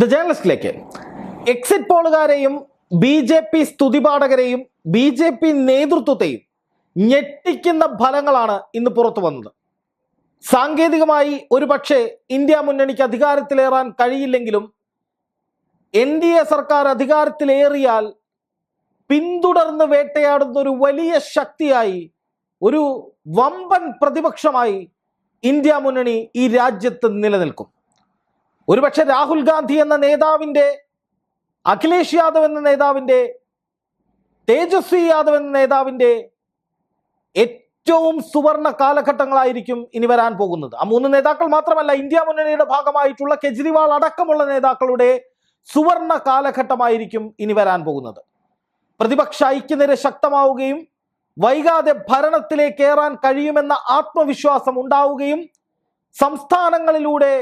The ജേർണലിസ്റ്റിലേക്ക് exit പോളുകാരെയും B J P സ്തുതിപാഠകരെയും ബി ജെ പി നേതൃത്വത്തെയും ഞെട്ടിക്കുന്ന ഫലങ്ങളാണ് ഇന്ന് പുറത്തു വന്നത്. സാങ്കേതികമായി ഒരു പക്ഷേ ഇന്ത്യ മുന്നണിക്ക് അധികാരത്തിലേറാൻ കഴിയില്ലെങ്കിലും എൻ ഡി എ സർക്കാർ അധികാരത്തിലേറിയാൽ പിന്തുടർന്ന് വേട്ടയാടുന്ന ഒരു വലിയ ശക്തിയായി ഒരു വമ്പൻ പ്രതിപക്ഷമായി ഇന്ത്യ മുന്നണി ഈ രാജ്യത്ത് നിലനിൽക്കും. ഒരുപക്ഷെ രാഹുൽ ഗാന്ധി എന്ന നേതാവിന്റെ അഖിലേഷ് യാദവ് എന്ന നേതാവിന്റെ തേജസ്വി യാദവ് എന്ന നേതാവിന്റെ ഏറ്റവും സുവർണ കാലഘട്ടങ്ങളായിരിക്കും ഇനി വരാൻ പോകുന്നത്. ആ മൂന്ന് നേതാക്കൾ മാത്രമല്ല ഇന്ത്യ മുന്നണിയുടെ ഭാഗമായിട്ടുള്ള കെജ്രിവാൾ അടക്കമുള്ള നേതാക്കളുടെ സുവർണ കാലഘട്ടമായിരിക്കും ഇനി വരാൻ പോകുന്നത്. പ്രതിപക്ഷ ഐക്യനിര ശക്തമാവുകയും വൈകാതെ ഭരണത്തിലേക്ക് കയറാൻ കഴിയുമെന്ന ആത്മവിശ്വാസം ഉണ്ടാവുകയും സംസ്ഥാനങ്ങളിലൂടെ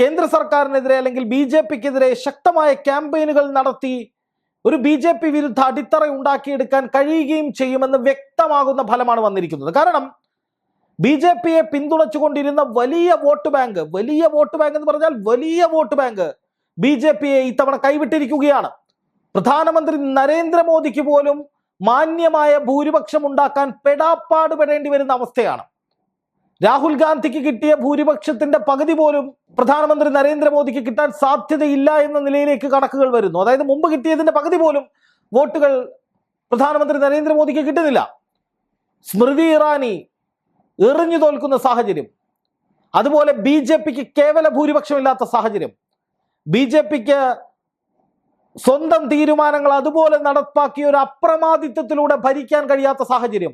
കേന്ദ്ര സർക്കാരിനെതിരെ അല്ലെങ്കിൽ ബി ജെ പിക്കെതിരെ ശക്തമായ ക്യാമ്പയിനുകൾ നടത്തി ഒരു ബി ജെ പി വിരുദ്ധ അടിത്തറ ഉണ്ടാക്കിയെടുക്കാൻ കഴിയുകയും ചെയ്യുമെന്ന് വ്യക്തമാകുന്ന ഫലമാണ് വന്നിരിക്കുന്നത്. കാരണം ബി ജെ പിയെ പിന്തുണച്ചുകൊണ്ടിരുന്ന വലിയ വോട്ട് ബാങ്ക് വലിയ വോട്ട് ബാങ്ക് എന്ന് പറഞ്ഞാൽ വലിയ വോട്ട് ബാങ്ക് ബി ജെ പിയെ ഇത്തവണ കൈവിട്ടിരിക്കുകയാണ്. പ്രധാനമന്ത്രി നരേന്ദ്രമോദിക്ക് പോലും മാന്യമായ ഭൂരിപക്ഷം ഉണ്ടാക്കാൻ പെടാപ്പാട് പെടേണ്ടി വരുന്ന അവസ്ഥയാണ്. രാഹുൽ ഗാന്ധിക്ക് കിട്ടിയ ഭൂരിപക്ഷത്തിന്റെ പകുതി പോലും പ്രധാനമന്ത്രി നരേന്ദ്രമോദിക്ക് കിട്ടാൻ സാധ്യതയില്ല എന്ന നിലയിലേക്ക് കണക്കുകൾ വരുന്നു. അതായത് മുമ്പ് കിട്ടിയതിന്റെ പകുതി പോലും വോട്ടുകൾ പ്രധാനമന്ത്രി നരേന്ദ്രമോദിക്ക് കിട്ടുന്നില്ല. സ്മൃതി ഇറാനി എറിഞ്ഞു തോൽക്കുന്ന സാഹചര്യം. അതുപോലെ ബി ജെ പിക്ക് കേവല ഭൂരിപക്ഷമില്ലാത്ത സാഹചര്യം. ബി ജെ പിക്ക് സ്വന്തം തീരുമാനങ്ങൾ അതുപോലെ നടപ്പാക്കിയ ഒരു അപ്രമാദിത്വത്തിലൂടെ ഭരിക്കാൻ കഴിയാത്ത സാഹചര്യം.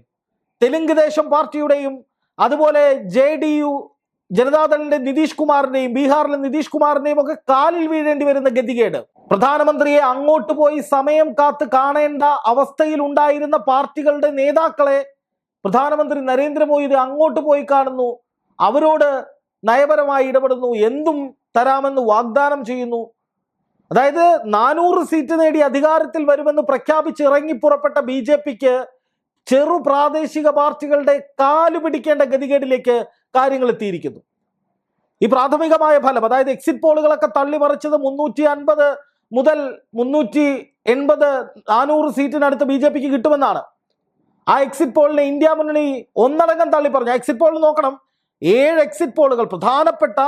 തെലുങ്ക് ദേശം പാർട്ടിയുടെയും അതുപോലെ ജെ ഡി യു ജനതാദളിന്റെ നിതീഷ് കുമാറിന്റെയും ബീഹാറിലെ നിതീഷ് കുമാറിന്റെയും ഒക്കെ കാലിൽ വീഴേണ്ടി വരുന്ന ഗതികേട്. പ്രധാനമന്ത്രിയെ അങ്ങോട്ട് പോയി സമയം കാത്ത് കാണേണ്ട അവസ്ഥയിൽ ഉണ്ടായിരുന്ന പാർട്ടികളുടെ നേതാക്കളെ പ്രധാനമന്ത്രി നരേന്ദ്രമോദി അങ്ങോട്ട് പോയി കാണുന്നു. അവരോട് നയപരമായി ഇടപെടുന്നു. എന്തും തരാമെന്ന് വാഗ്ദാനം ചെയ്യുന്നു. അതായത് നാനൂറ് സീറ്റ് നേടി അധികാരത്തിൽ വരുമെന്ന് പ്രഖ്യാപിച്ച് ഇറങ്ങി പുറപ്പെട്ട ബി ജെ പിക്ക് ചെറു പ്രാദേശിക പാർട്ടികളുടെ കാൽ പിടിക്കേണ്ട ഗതികേടിലേക്ക് കാര്യങ്ങൾ എത്തിയിരിക്കുന്നു. ഈ പ്രാഥമികമായ ഫലം അതായത് എക്സിറ്റ് പോളുകളൊക്കെ തള്ളിമറിച്ചത് മുന്നൂറ്റി അൻപത് മുതൽ മുന്നൂറ്റി എൺപത് നാനൂറ് സീറ്റിനടുത്ത് ബി ജെ പിക്ക് കിട്ടുമെന്നാണ്. ആ എക്സിറ്റ് പോളിനെ ഇന്ത്യ മുന്നണി ഒന്നടങ്കം തള്ളി പറഞ്ഞു എക്സിറ്റ് പോൾ നോക്കണം. ഏഴ് എക്സിറ്റ് പോളുകൾ പ്രധാനപ്പെട്ട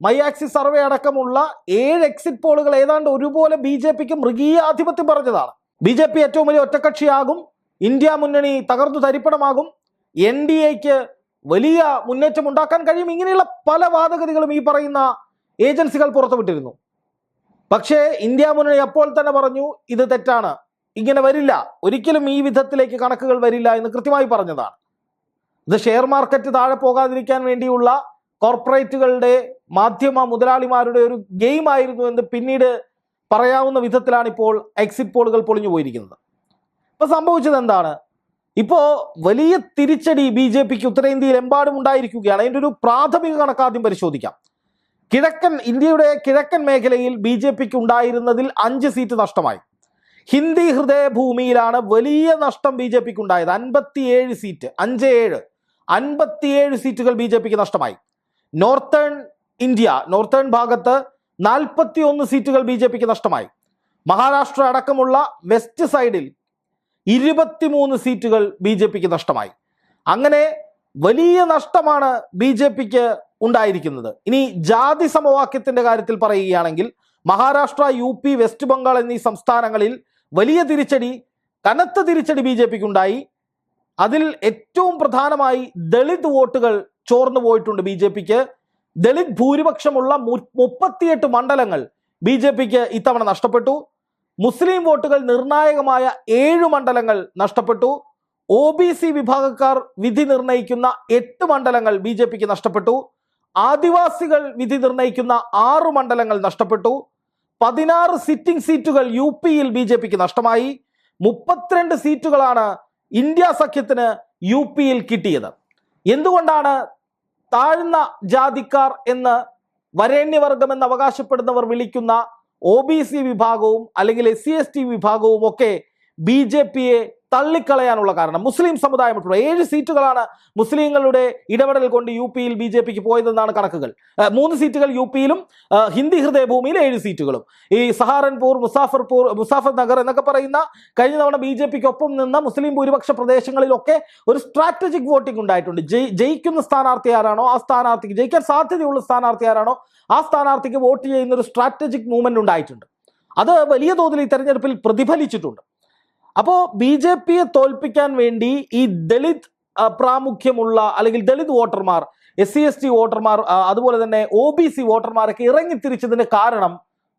മൈ സർവേ അടക്കമുള്ള ഏഴ് എക്സിറ്റ് പോളുകൾ ഏതാണ്ട് ഒരുപോലെ ബി ജെ പിക്ക് മൃഗീയ ആധിപത്യം പറഞ്ഞതാണ്. ബി ജെ പി ഏറ്റവും വലിയ ഒറ്റക്കക്ഷിയാകും ഇന്ത്യ മുന്നണി തകർന്നു തരിപ്പണമാകും. എൻ ഡി എക്ക് വലിയ മുന്നേറ്റം ഉണ്ടാക്കാൻ കഴിയും. ഇങ്ങനെയുള്ള പല വാദഗതികളും ഈ പറയുന്ന ഏജൻസികൾ പുറത്തുവിട്ടിരുന്നു. പക്ഷേ ഇന്ത്യ മുന്നണി അപ്പോൾ തന്നെ പറഞ്ഞു ഇത് തെറ്റാണ്. ഇങ്ങനെ വരില്ല. ഒരിക്കലും ഈ വിധത്തിലേക്ക് കണക്കുകൾ വരില്ല എന്ന് കൃത്യമായി പറഞ്ഞതാണ്. ഇത് ഷെയർ മാർക്കറ്റ് താഴെ പോകാതിരിക്കാൻ വേണ്ടിയുള്ള കോർപ്പറേറ്റുകളുടെ മാധ്യമ മുതലാളിമാരുടെ ഒരു ഗെയിം ആയിരുന്നു എന്ന് പിന്നീട് പറയാവുന്ന വിധത്തിലാണ് ഇപ്പോൾ എക്സിറ്റ് പോളുകൾ പൊളിഞ്ഞു പോയിരിക്കുന്നത്. ഇപ്പൊ സംഭവിച്ചത് എന്താണ്? ഇപ്പോ വലിയ തിരിച്ചടി ബി ജെ പിക്ക് ഉത്തരേന്ത്യയിൽ എമ്പാടും ഉണ്ടായിരിക്കുകയാണ്. അതിന്റെ ഒരു പ്രാഥമിക കണക്കാദ്യം പരിശോധിക്കാം. കിഴക്കൻ ഇന്ത്യയുടെ കിഴക്കൻ മേഖലയിൽ ബി ജെ പിക്ക് ഉണ്ടായിരുന്നതിൽ അഞ്ച് സീറ്റ് നഷ്ടമായി. ഹിന്ദി ഹൃദയഭൂമിയിലാണ് വലിയ നഷ്ടം ബി ജെ പിക്ക് ഉണ്ടായത്. അൻപത്തിയേഴ് സീറ്റ് അഞ്ച് ഏഴ്. അൻപത്തിയേഴ് സീറ്റുകൾ ബി ജെ പിക്ക് നഷ്ടമായി. നോർത്തേൺ ഇന്ത്യ നോർത്തേൺ ഭാഗത്ത് നാൽപ്പത്തി ഒന്ന് സീറ്റുകൾ ബി ജെ പിക്ക് നഷ്ടമായി. മഹാരാഷ്ട്ര അടക്കമുള്ള വെസ്റ്റ് സൈഡിൽ ഇരുപത്തിമൂന്ന് സീറ്റുകൾ ബി ജെ പിക്ക് നഷ്ടമായി. അങ്ങനെ വലിയ നഷ്ടമാണ് ബി ജെ പിക്ക് ഉണ്ടായിരിക്കുന്നത്. ഇനി ജാതി സമവാക്യത്തിന്റെ കാര്യത്തിൽ പറയുകയാണെങ്കിൽ Maharashtra U P West Bengal എന്നീ സംസ്ഥാനങ്ങളിൽ വലിയ തിരിച്ചടി കനത്ത തിരിച്ചടി ബി ജെ പിക്ക് ഉണ്ടായി അതിൽ ഏറ്റവും പ്രധാനമായി ദളിത് വോട്ടുകൾ ചോർന്നു പോയിട്ടുണ്ട് ബി ജെ പിക്ക്. ദളിത് ഭൂരിപക്ഷമുള്ള മുപ്പത്തിയെട്ട് മണ്ഡലങ്ങൾ ബി ജെ പിക്ക് ഇത്തവണ നഷ്ടപ്പെട്ടു. മുസ്ലിം വോട്ടുകൾ നിർണായകമായ ഏഴ് മണ്ഡലങ്ങൾ നഷ്ടപ്പെട്ടു. ഒ ബി സി വിഭാഗക്കാർ വിധി നിർണയിക്കുന്ന എട്ട് മണ്ഡലങ്ങൾ ബി ജെ പിക്ക് നഷ്ടപ്പെട്ടു. ആദിവാസികൾ വിധി നിർണയിക്കുന്ന ആറ് മണ്ഡലങ്ങൾ നഷ്ടപ്പെട്ടു. പതിനാറ് സിറ്റിംഗ് സീറ്റുകൾ യു പിയിൽ ബി ജെ പിക്ക് നഷ്ടമായി. മുപ്പത്തിരണ്ട് സീറ്റുകളാണ് ഇന്ത്യ സഖ്യത്തിന് യു പിയിൽ കിട്ടിയത്. എന്തുകൊണ്ടാണ് താഴ്ന്ന ജാതിക്കാർ എന്ന് വരേണ്യവർഗം എന്ന് അവകാശപ്പെടുന്നവർ വിളിക്കുന്ന ഒ ബി സി വിഭാഗവും അല്ലെങ്കിൽ എസ് സി എസ് ടി വിഭാഗവും ഒക്കെ ബി ജെ പിയെ തള്ളിക്കളയാനുള്ള കാരണം. മുസ്ലിം സമുദായം ഉൾപ്പെടെ ഏഴ് സീറ്റുകളാണ് മുസ്ലിങ്ങളുടെ ഇടപെടൽ കൊണ്ട് യു പിയിൽ ബി ജെ പിക്ക് പോയതെന്നാണ് കണക്കുകൾ. മൂന്ന് സീറ്റുകൾ യു പിയിലും ഹിന്ദി ഹൃദയഭൂമിയിൽ ഏഴ് സീറ്റുകളും. ഈ സഹാറൻപൂർ മുസാഫർപൂർ മുസാഫർ നഗർ എന്നൊക്കെ പറയുന്ന കഴിഞ്ഞ തവണ ബി ജെ പിക്ക് ഒപ്പം നിന്ന മുസ്ലിം ഭൂരിപക്ഷ പ്രദേശങ്ങളിലൊക്കെ ഒരു സ്ട്രാറ്റജിക് വോട്ടിംഗ് ഉണ്ടായിട്ടുണ്ട്. ജയി ജയിക്കുന്ന സ്ഥാനാർത്ഥി ആരാണോ ആ സ്ഥാനാർത്ഥിക്ക് ജയിക്കാൻ സാധ്യതയുള്ള സ്ഥാനാർത്ഥി ആരാണോ ആ സ്ഥാനാർത്ഥിക്ക് വോട്ട് ചെയ്യുന്ന ഒരു സ്ട്രാറ്റജിക് മൂവ്മെന്റ് ഉണ്ടായിട്ടുണ്ട്. അത് വലിയ തോതിൽ ഈ തെരഞ്ഞെടുപ്പിൽ പ്രതിഫലിച്ചിട്ടുണ്ട്. അപ്പോൾ ബി ജെ പിയെ തോൽപ്പിക്കാൻ വേണ്ടി ഈ ദളിത് പ്രാമുഖ്യമുള്ള അല്ലെങ്കിൽ ദളിത് വോട്ടർമാർ എസ് സി എസ് ടി വോട്ടർമാർ അതുപോലെ തന്നെ ഒ ബി സി വോട്ടർമാരൊക്കെ ഇറങ്ങിത്തിരിച്ചതിന് കാരണം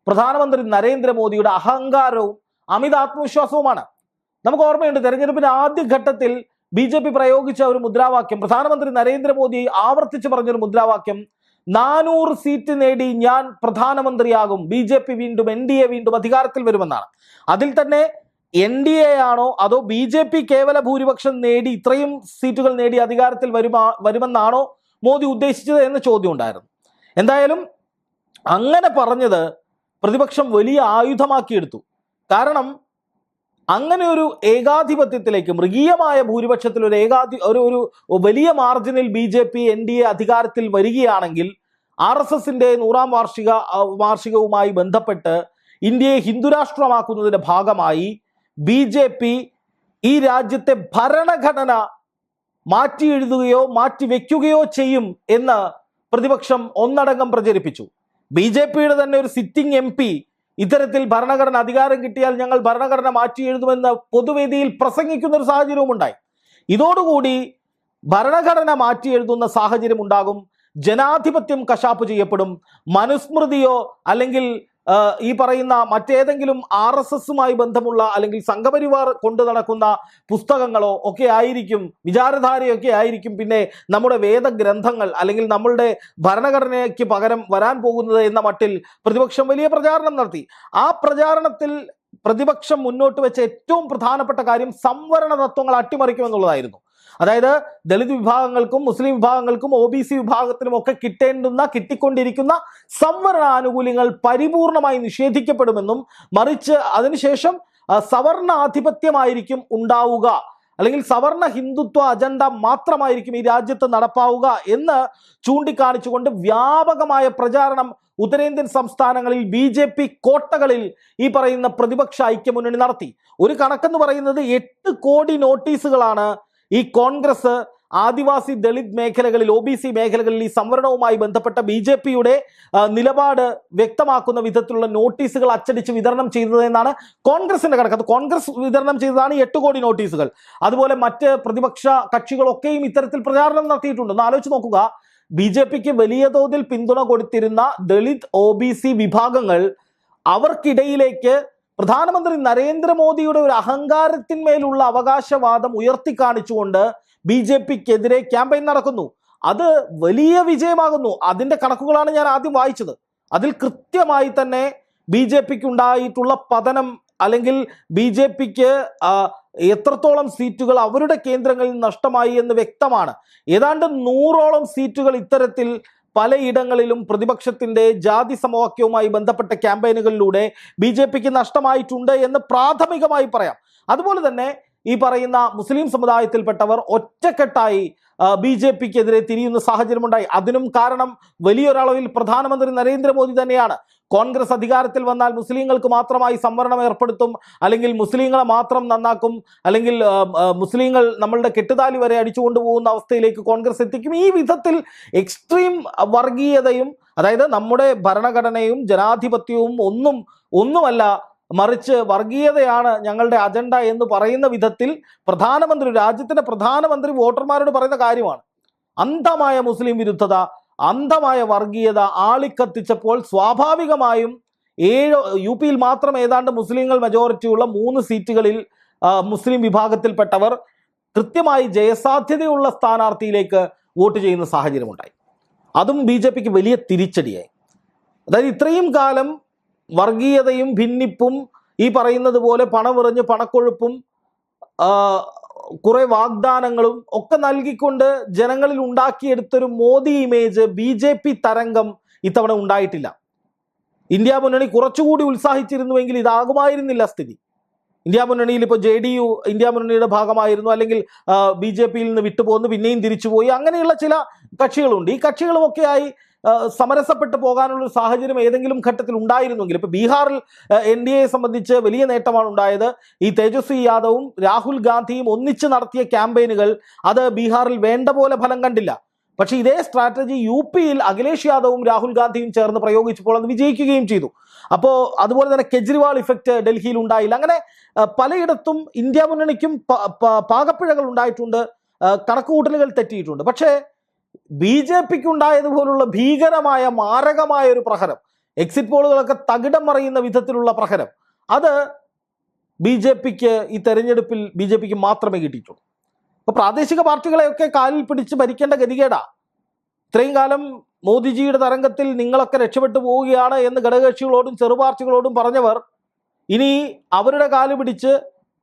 പ്രധാനമന്ത്രി നരേന്ദ്രമോദിയുടെ അഹങ്കാരവും അമിത ആത്മവിശ്വാസവുമാണ്. നമുക്ക് ഓർമ്മയുണ്ട് തെരഞ്ഞെടുപ്പിന്റെ ആദ്യഘട്ടത്തിൽ ബി ജെ പി പ്രയോഗിച്ച ഒരു മുദ്രാവാക്യം പ്രധാനമന്ത്രി നരേന്ദ്രമോദി ആവർത്തിച്ച് പറഞ്ഞൊരു മുദ്രാവാക്യം നാനൂറ് സീറ്റ് നേടി ഞാൻ പ്രധാനമന്ത്രിയാകും ബി ജെ പി വീണ്ടും എൻ ഡി എ വീണ്ടും അധികാരത്തിൽ വരുമെന്നാണ്. അതിൽ തന്നെ എൻ ഡി എ ആണോ അതോ ബി ജെ പി കേവല ഭൂരിപക്ഷം നേടി ഇത്രയും സീറ്റുകൾ നേടി അധികാരത്തിൽ വരുമാ വരുമെന്നാണോ മോദി ഉദ്ദേശിച്ചത് എന്ന ചോദ്യം ഉണ്ടായിരുന്നു. എന്തായാലും അങ്ങനെ പറഞ്ഞത് പ്രതിപക്ഷം വലിയ ആയുധമാക്കിയെടുത്തു. കാരണം അങ്ങനെ ഒരു ഏകാധിപത്യത്തിലേക്ക് മൃഗീയമായ ഭൂരിപക്ഷത്തിൽ ഒരു ഏകാധി ഒരു ഒരു വലിയ മാർജിനിൽ B J P N D A അധികാരത്തിൽ വരികയാണെങ്കിൽ ആർ എസ് എസിന്റെ നൂറാം വാർഷിക വാർഷികവുമായി ബന്ധപ്പെട്ട് ഇന്ത്യയെ ഹിന്ദുരാഷ്ട്രമാക്കുന്നതിന്റെ ഭാഗമായി ബി ജെ പി ഈ രാജ്യത്തെ ഭരണഘടന മാറ്റി എഴുതുകയോ മാറ്റി വെക്കുകയോ ചെയ്യും എന്ന് പ്രതിപക്ഷം ഒന്നടങ്കം പ്രചരിപ്പിച്ചു. ബി ജെ പിയുടെ തന്നെ ഒരു സിറ്റിംഗ് എം പി ഇത്തരത്തിൽ ഭരണഘടന അധികാരം കിട്ടിയാൽ ഞങ്ങൾ ഭരണഘടന മാറ്റി എഴുതുമെന്ന് പൊതുവേദിയിൽ പ്രസംഗിക്കുന്ന ഒരു സാഹചര്യവും ഉണ്ടായി ഇതോടുകൂടി ഭരണഘടന മാറ്റി എഴുതുന്ന സാഹചര്യം ഉണ്ടാകും ജനാധിപത്യം കശാപ്പ് ചെയ്യപ്പെടും. മനുസ്മൃതിയോ അല്ലെങ്കിൽ ഈ പറയുന്ന മറ്റേതെങ്കിലും ആർ എസ് എസുമായി ബന്ധമുള്ള അല്ലെങ്കിൽ സംഘപരിവാർ കൊണ്ടു നടക്കുന്ന പുസ്തകങ്ങളോ ഒക്കെ ആയിരിക്കും വിചാരധാരയൊക്കെ ആയിരിക്കും പിന്നെ നമ്മുടെ വേദഗ്രന്ഥങ്ങൾ അല്ലെങ്കിൽ നമ്മളുടെ ഭരണഘടനയ്ക്ക് പകരം വരാൻ പോകുന്നത് എന്ന മട്ടിൽ പ്രതിപക്ഷം വലിയ പ്രചാരണം നടത്തി. ആ പ്രചാരണത്തിൽ പ്രതിപക്ഷം മുന്നോട്ട് വെച്ച ഏറ്റവും പ്രധാനപ്പെട്ട കാര്യം സംവരണ തത്വങ്ങൾ അട്ടിമറിക്കുമെന്നുള്ളതായിരുന്നു. അതായത് ദളിത് വിഭാഗങ്ങൾക്കും മുസ്ലിം വിഭാഗങ്ങൾക്കും ഒ ബി സി വിഭാഗത്തിനും ഒക്കെ കിട്ടേണ്ടുന്ന കിട്ടിക്കൊണ്ടിരിക്കുന്ന സംവരണ ആനുകൂല്യങ്ങൾ പരിപൂർണമായി നിഷേധിക്കപ്പെടുമെന്നും മറിച്ച് അതിനുശേഷം സവർണ ആധിപത്യമായിരിക്കും ഉണ്ടാവുക. അല്ലെങ്കിൽ സവർണ ഹിന്ദുത്വ അജണ്ട മാത്രമായിരിക്കും ഈ രാജ്യത്ത് നടപ്പാവുക എന്ന് ചൂണ്ടിക്കാണിച്ചുകൊണ്ട് വ്യാപകമായ പ്രചാരണം ഉത്തരേന്ത്യൻ സംസ്ഥാനങ്ങളിൽ ബി ജെ പി കോട്ടകളിൽ ഈ പറയുന്ന പ്രതിപക്ഷ ഐക്യമുന്നണി നടത്തി. ഒരു കണക്കെന്ന് പറയുന്നത് എട്ട് കോടി നോട്ടീസുകളാണ് ഈ കോൺഗ്രസ് ആദിവാസി ദളിത് മേഖലകളിൽ ഒ ബി സി മേഖലകളിൽ ഈ സംവരണവുമായി ബന്ധപ്പെട്ട ബി ജെ പിയുടെ നിലപാട് വ്യക്തമാക്കുന്ന വിധത്തിലുള്ള നോട്ടീസുകൾ അച്ചടിച്ച് വിതരണം ചെയ്തത് എന്നാണ് കോൺഗ്രസിന്റെ കണക്ക്. അത് കോൺഗ്രസ് വിതരണം ചെയ്തതാണ് എട്ട് കോടി നോട്ടീസുകൾ. അതുപോലെ മറ്റ് പ്രതിപക്ഷ കക്ഷികളൊക്കെയും ഇത്തരത്തിൽ പ്രചാരണം നടത്തിയിട്ടുണ്ട്. ഒന്ന് ആലോചിച്ച് നോക്കുക. ബി ജെ പിക്ക് വലിയ തോതിൽ പിന്തുണ കൊടുത്തിരുന്ന ദളിത് ഒ ബി സി വിഭാഗങ്ങൾ അവർക്കിടയിലേക്ക് പ്രധാനമന്ത്രി നരേന്ദ്രമോദിയുടെ ഒരു അഹങ്കാരത്തിന്മേലുള്ള അവകാശവാദം ഉയർത്തിക്കാണിച്ചുകൊണ്ട് ബി ജെ പിക്കെതിരെ ക്യാമ്പയിൻ നടക്കുന്നു. അത് വലിയ വിജയമാകുന്നു. അതിന്റെ കണക്കുകളാണ് ഞാൻ ആദ്യം വായിച്ചത്. അതിൽ കൃത്യമായി തന്നെ ബി ജെ പിക്ക് ഉണ്ടായിട്ടുള്ള പതനം അല്ലെങ്കിൽ ബി ജെ പിക്ക് എത്രത്തോളം സീറ്റുകൾ അവരുടെ കേന്ദ്രങ്ങളിൽ നഷ്ടമായി എന്ന് വ്യക്തമാണ്. ഏതാണ്ട് നൂറോളം സീറ്റുകൾ ഇത്തരത്തിൽ പലയിടങ്ങളിലും പ്രതിപക്ഷത്തിന്റെ ജാതി സമവാക്യവുമായി ബന്ധപ്പെട്ട ക്യാമ്പയിനുകളിലൂടെ ബി നഷ്ടമായിട്ടുണ്ട് എന്ന് പ്രാഥമികമായി പറയാം. അതുപോലെ തന്നെ ഈ പറയുന്ന മുസ്ലിം സമുദായത്തിൽപ്പെട്ടവർ ഒറ്റക്കെട്ടായി ബി ജെ പിക്കെതിരെ തിരിയുന്ന സാഹചര്യമുണ്ടായി. അതിനും കാരണം വലിയൊരളവിൽ പ്രധാനമന്ത്രി നരേന്ദ്രമോദി തന്നെയാണ്. കോൺഗ്രസ് അധികാരത്തിൽ വന്നാൽ മുസ്ലിങ്ങൾക്ക് മാത്രമായി സംവരണം ഏർപ്പെടുത്തും അല്ലെങ്കിൽ മുസ്ലിങ്ങളെ മാത്രം നന്നാക്കും അല്ലെങ്കിൽ മുസ്ലിങ്ങൾ നമ്മളുടെ കെട്ടുതാലി വരെ അടിച്ചുകൊണ്ടു പോകുന്ന അവസ്ഥയിലേക്ക് കോൺഗ്രസ് എത്തിക്കും. ഈ വിധത്തിൽ എക്സ്ട്രീം വർഗീയതയും അതായത് നമ്മുടെ ഭരണഘടനയും ജനാധിപത്യവും ഒന്നും ഒന്നുമല്ല മറിച്ച് വർഗീയതയാണ് ഞങ്ങളുടെ അജണ്ട എന്ന് പറയുന്ന വിധത്തിൽ പ്രധാനമന്ത്രി രാജ്യത്തിന്റെ പ്രധാനമന്ത്രി വോട്ടർമാരോട് പറയുന്ന കാര്യമാണ്. അന്ധമായ മുസ്ലിം വിരുദ്ധത അന്ധമായ വർഗീയത ആളിക്കത്തിച്ചപ്പോൾ സ്വാഭാവികമായും ഏഴ് യു പിയിൽ മാത്രം ഏതാണ്ട് മുസ്ലിങ്ങൾ മെജോറിറ്റിയുള്ള മൂന്ന് സീറ്റുകളിൽ മുസ്ലിം വിഭാഗത്തിൽപ്പെട്ടവർ കൃത്യമായി ജയസാധ്യതയുള്ള സ്ഥാനാർത്ഥിയിലേക്ക് വോട്ട് ചെയ്യുന്ന സാഹചര്യമുണ്ടായി. അതും ബി വലിയ തിരിച്ചടിയായി. അതായത് ഇത്രയും കാലം വർഗീയതയും ഭിന്നിപ്പും ഈ പറയുന്നത് പോലെ പണമെറിഞ്ഞ് പണക്കൊഴുപ്പും കുറെ വാഗ്ദാനങ്ങളും ഒക്കെ നൽകിക്കൊണ്ട് ജനങ്ങളിൽ ഉണ്ടാക്കിയെടുത്തൊരു Modi image B J P തരംഗം ഇത്തവണ ഉണ്ടായിട്ടില്ല. ഇന്ത്യ മുന്നണി കുറച്ചുകൂടി ഉത്സാഹിച്ചിരുന്നുവെങ്കിൽ ഇതാകുമായിരുന്നില്ല സ്ഥിതി. ഇന്ത്യ മുന്നണിയിൽ ഇപ്പോൾ ജെ ഡി യു ഇന്ത്യ മുന്നണിയുടെ ഭാഗമായിരുന്നു അല്ലെങ്കിൽ ബി ജെ പിയിൽ നിന്ന് വിട്ടുപോകുന്നു പിന്നെയും തിരിച്ചുപോയി. അങ്ങനെയുള്ള ചില കക്ഷികളുണ്ട്. ഈ കക്ഷികളുമൊക്കെയായി സമരസപ്പെട്ട് പോകാനുള്ള ഒരു സാഹചര്യം ഏതെങ്കിലും ഘട്ടത്തിൽ ഉണ്ടായിരുന്നെങ്കിൽ ഇപ്പൊ ബീഹാറിൽ എൻ ഡി എയെ സംബന്ധിച്ച് വലിയ നേട്ടമാണ് ഉണ്ടായത്. ഈ തേജസ്വി യാദവും രാഹുൽ ഗാന്ധിയും ഒന്നിച്ച് നടത്തിയ ക്യാമ്പയിനുകൾ അത് ബീഹാറിൽ വേണ്ട പോലെ ഫലം കണ്ടില്ല. പക്ഷേ ഇതേ സ്ട്രാറ്റജി യു പിയിൽ അഖിലേഷ് യാദവും രാഹുൽ ഗാന്ധിയും ചേർന്ന് പ്രയോഗിച്ചപ്പോൾ അത് വിജയിക്കുകയും ചെയ്തു. അപ്പോൾ അതുപോലെ തന്നെ കെജ്രിവാൾ ഇഫക്റ്റ് ഡൽഹിയിൽ ഉണ്ടായില്ല. അങ്ങനെ പലയിടത്തും ഇന്ത്യ മുന്നണിക്കും പാകപ്പിഴകൾ ഉണ്ടായിട്ടുണ്ട്. കണക്കുകൂട്ടലുകൾ തെറ്റിയിട്ടുണ്ട്. പക്ഷേ ബി ജെ പിക്ക് ഉണ്ടായതുപോലുള്ള ഭീകരമായ മാരകമായ ഒരു പ്രഹരം എക്സിറ്റ് പോളുകളൊക്കെ തകിടം മറിയുന്ന വിധത്തിലുള്ള പ്രഹരം അത് ബി ജെ പിക്ക് ഈ തെരഞ്ഞെടുപ്പിൽ ബി ജെ പിക്ക് മാത്രമേ കിട്ടിയിട്ടുള്ളൂ. അപ്പോൾ പ്രാദേശിക പാർട്ടികളെയൊക്കെ കാലിൽ പിടിച്ച് ഭരിക്കേണ്ട ഗതികേടാ. ഇത്രയും കാലം മോദിജിയുടെ തരംഗത്തിൽ നിങ്ങളൊക്കെ രക്ഷപ്പെട്ടു പോവുകയാണ് എന്ന് ഘടകകക്ഷികളോടും ചെറുപാർട്ടികളോടും പറഞ്ഞവർ ഇനി അവരുടെ കാൽ പിടിച്ച്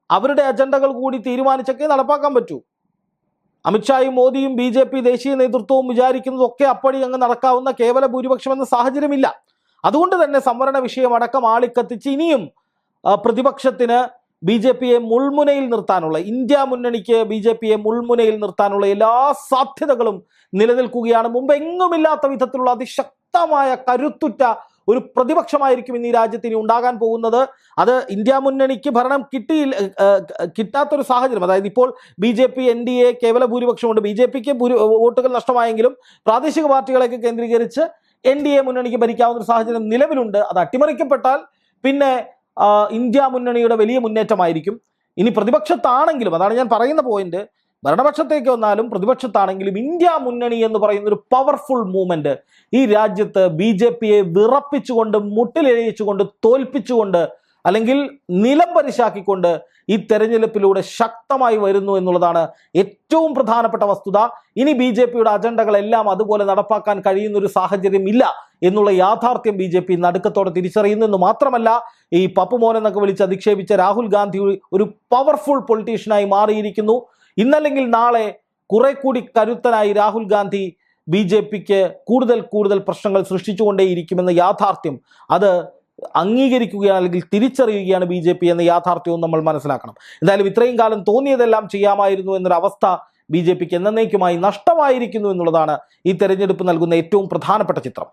അവരുടെ അജണ്ടകൾ കൂടി തീരുമാനിച്ചൊക്കെ നടപ്പാക്കാൻ പറ്റൂ. അമിത്ഷായും മോദിയും ബി ജെ പി ദേശീയ നേതൃത്വവും വിചാരിക്കുന്നതൊക്കെ അപ്പടി അങ്ങ് നടക്കാവുന്ന കേവല ഭൂരിപക്ഷം എന്ന സാഹചര്യമില്ല. അതുകൊണ്ട് തന്നെ സംവരണ വിഷയം അടക്കം ആളിക്കത്തിച്ച് ഇനിയും പ്രതിപക്ഷത്തിന് ബി ജെ പിയെ മുൾമുനയിൽ നിർത്താനുള്ള ഇന്ത്യ മുന്നണിക്ക് ബി ജെ പിയെ മുൾമുനയിൽ നിർത്താനുള്ള എല്ലാ സാധ്യതകളും നിലനിൽക്കുകയാണ്. മുമ്പ് എങ്ങുമില്ലാത്ത വിധത്തിലുള്ള അതിശക്തമായ കരുത്തുറ്റ ഒരു പ്രതിപക്ഷമായിരിക്കും ഇന്ന് ഈ രാജ്യത്തിന് ഉണ്ടാകാൻ പോകുന്നത്. അത് ഇന്ത്യ മുന്നണിക്ക് ഭരണം കിട്ടിയില്ല കിട്ടാത്തൊരു സാഹചര്യം. അതായത് ഇപ്പോൾ B J P N D A കേവല ഭൂരിപക്ഷമുണ്ട് ബി ജെ പിക്ക് വോട്ടുകൾ നഷ്ടമായെങ്കിലും പ്രാദേശിക പാർട്ടികളെയൊക്കെ കേന്ദ്രീകരിച്ച് എൻ ഡി എ മുന്നണിക്ക് ഭരിക്കാവുന്ന ഒരു സാഹചര്യം നിലവിലുണ്ട്. അത് അട്ടിമറിക്കപ്പെട്ടാൽ പിന്നെ ഇന്ത്യ മുന്നണിയുടെ വലിയ മുന്നേറ്റമായിരിക്കും. ഇനി പ്രതിപക്ഷത്താണെങ്കിലും അതാണ് ഞാൻ പറയുന്ന പോയിന്റ് ഭരണപക്ഷത്തേക്ക് വന്നാലും പ്രതിപക്ഷത്താണെങ്കിലും ഇന്ത്യ മുന്നണി എന്ന് പറയുന്ന ഒരു പവർഫുൾ മൂവ്മെന്റ് ഈ രാജ്യത്ത് ബി ജെ പിയെ വിറപ്പിച്ചുകൊണ്ട് മുട്ടിലെഴിച്ചുകൊണ്ട് തോൽപ്പിച്ചുകൊണ്ട് അല്ലെങ്കിൽ നിലം പരിശാക്കിക്കൊണ്ട് ഈ തെരഞ്ഞെടുപ്പിലൂടെ ശക്തമായി വരുന്നു എന്നുള്ളതാണ് ഏറ്റവും പ്രധാനപ്പെട്ട വസ്തുത. ഇനി ബി ജെ പിയുടെ അജണ്ടകളെല്ലാം അതുപോലെ നടപ്പാക്കാൻ കഴിയുന്ന ഒരു സാഹചര്യം ഇല്ല എന്നുള്ള യാഥാർത്ഥ്യം ബി ജെ പി നടുക്കത്തോടെ തിരിച്ചറിയുന്നു. എന്ന് മാത്രമല്ല ഈ പപ്പുമോൻ എന്നൊക്കെ വിളിച്ച് അധിക്ഷേപിച്ച രാഹുൽ ഗാന്ധി ഒരു പവർഫുൾ പൊളിറ്റീഷ്യനായി മാറിയിരിക്കുന്നു. ഇന്നല്ലെങ്കിൽ നാളെ കുറെ കൂടി കരുത്തനായി രാഹുൽ ഗാന്ധി ബി ജെ പിക്ക് കൂടുതൽ കൂടുതൽ പ്രശ്നങ്ങൾ സൃഷ്ടിച്ചുകൊണ്ടേയിരിക്കുമെന്ന യാഥാർത്ഥ്യം. അത് അംഗീകരിക്കുകയാണ് അല്ലെങ്കിൽ തിരിച്ചറിയുകയാണ് ബി ജെ പി എന്ന യാഥാർത്ഥ്യവും നമ്മൾ മനസ്സിലാക്കണം. എന്തായാലും ഇത്രയും കാലം തോന്നിയതെല്ലാം ചെയ്യാമായിരുന്നു എന്നൊരു അവസ്ഥ ബി ജെ പിക്ക് എന്നേക്കുമായി നഷ്ടമായിരിക്കുന്നു എന്നുള്ളതാണ് ഈ തെരഞ്ഞെടുപ്പ് നൽകുന്ന ഏറ്റവും പ്രധാനപ്പെട്ട ചിത്രം.